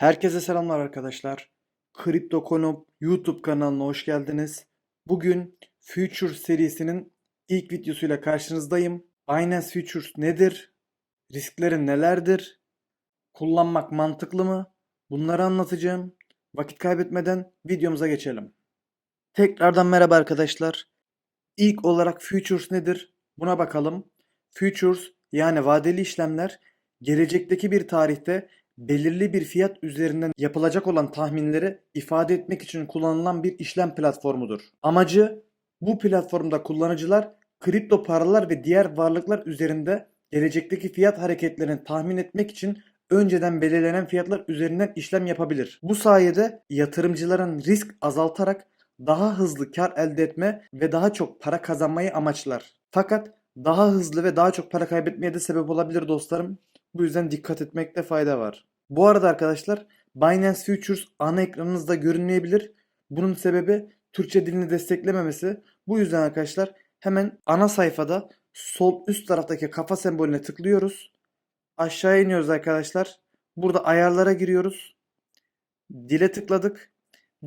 Herkese selamlar arkadaşlar. Kripto Konup YouTube kanalına hoş geldiniz. Bugün Future serisinin ilk videosuyla karşınızdayım. Binance Futures nedir? Riskleri nelerdir? Kullanmak mantıklı mı? Bunları anlatacağım. Vakit kaybetmeden videomuza geçelim. Tekrardan merhaba arkadaşlar. İlk olarak Futures nedir? Buna bakalım. Futures yani vadeli işlemler gelecekteki bir tarihte belirli bir fiyat üzerinden yapılacak olan tahminleri ifade etmek için kullanılan bir işlem platformudur. Amacı bu platformda kullanıcılar kripto paralar ve diğer varlıklar üzerinde gelecekteki fiyat hareketlerini tahmin etmek için önceden belirlenen fiyatlar üzerinden işlem yapabilir. Bu sayede yatırımcıların risk azaltarak daha hızlı kar elde etme ve daha çok para kazanmayı amaçlar. Fakat daha hızlı ve daha çok para kaybetmeye de sebep olabilir dostlarım. Bu yüzden dikkat etmekte fayda var. Bu arada arkadaşlar Binance Futures ana ekranınızda görünmeyebilir. Bunun sebebi Türkçe dilini desteklememesi. Bu yüzden arkadaşlar hemen ana sayfada sol üst taraftaki kafa sembolüne tıklıyoruz. Aşağı iniyoruz arkadaşlar. Burada ayarlara giriyoruz. Dile tıkladık.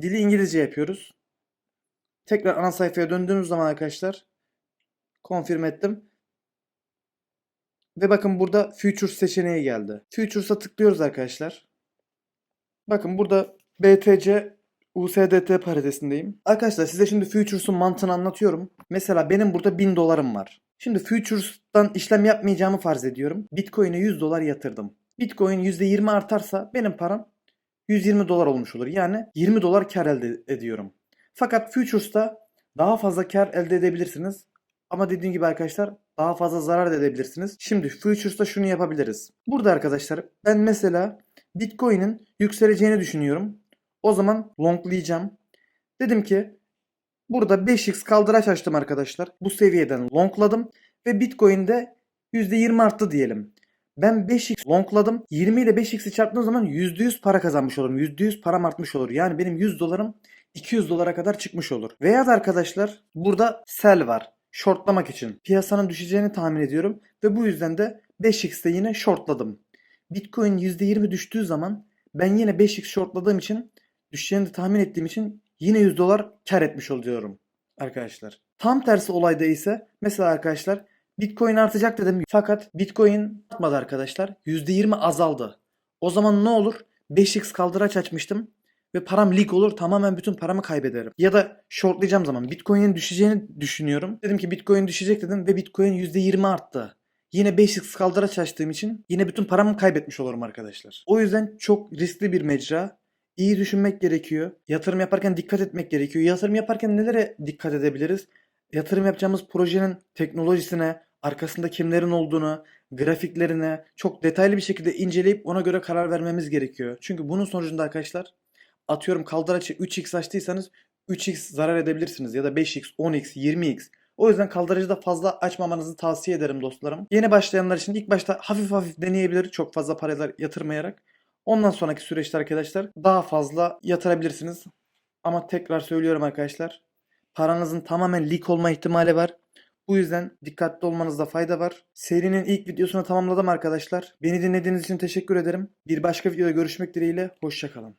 Dili İngilizce yapıyoruz. Tekrar ana sayfaya döndüğümüz zaman arkadaşlar konfirm ettim. Ve bakın burada Futures seçeneği geldi. Futures'a tıklıyoruz arkadaşlar. Bakın burada BTC USDT paritesindeyim. Arkadaşlar size şimdi Futures'un mantığını anlatıyorum. Mesela benim burada 1000 dolarım var. Şimdi Futures'tan işlem yapmayacağımı farz ediyorum. Bitcoin'e 100 dolar yatırdım. Bitcoin %20 artarsa benim param 120 dolar olmuş olur. Yani 20 dolar kar elde ediyorum. Fakat Futures'ta daha fazla kar elde edebilirsiniz. Ama dediğim gibi arkadaşlar daha fazla zarar da edebilirsiniz. Şimdi Futures'ta şunu yapabiliriz. Burada arkadaşlar ben mesela Bitcoin'in yükseleceğini düşünüyorum. O zaman longlayacağım. Dedim ki burada 5x kaldıraç açtım arkadaşlar. Bu seviyeden longladım ve Bitcoin'de %20 arttı diyelim. Ben 5x longladım. 20 ile 5x'i çarptığım zaman %100 para kazanmış olurum. %100 param artmış olur. Yani benim 100 dolarım 200 dolara kadar çıkmış olur. Veya da arkadaşlar burada sell var. Shortlamak için. Piyasanın düşeceğini tahmin ediyorum. Ve bu yüzden de 5x'te yine shortladım. Bitcoin %20 düştüğü zaman ben yine 5x shortladığım için düşeceğini de tahmin ettiğim için yine 100 dolar kar etmiş oluyorum arkadaşlar. Tam tersi olayda ise mesela arkadaşlar Bitcoin artacak dedim fakat Bitcoin artmadı arkadaşlar. %20 azaldı. O zaman ne olur? 5x kaldıraç açmıştım ve param leak olur tamamen bütün paramı kaybederim. Ya da shortlayacağım zaman Bitcoin'in düşeceğini düşünüyorum. Dedim ki Bitcoin düşecek dedim ve Bitcoin %20 arttı. Yine 5x kaldıraç açtığım için yine bütün paramı kaybetmiş olurum arkadaşlar. O yüzden çok riskli bir mecra. İyi düşünmek gerekiyor. Yatırım yaparken dikkat etmek gerekiyor. Yatırım yaparken nelere dikkat edebiliriz? Yatırım yapacağımız projenin teknolojisine, arkasında kimlerin olduğunu, grafiklerine çok detaylı bir şekilde inceleyip ona göre karar vermemiz gerekiyor. Çünkü bunun sonucunda arkadaşlar atıyorum kaldıraçı 3x açtıysanız 3x zarar edebilirsiniz ya da 5x, 10x, 20x. O yüzden kaldırıcı da fazla açmamanızı tavsiye ederim dostlarım. Yeni başlayanlar için ilk başta hafif hafif deneyebilir çok fazla paralar yatırmayarak. Ondan sonraki süreçte arkadaşlar daha fazla yatırabilirsiniz. Ama tekrar söylüyorum arkadaşlar. Paranızın tamamen leak olma ihtimali var. Bu yüzden dikkatli olmanızda fayda var. Serinin ilk videosunu tamamladım arkadaşlar. Beni dinlediğiniz için teşekkür ederim. Bir başka videoda görüşmek dileğiyle. Hoşçakalın.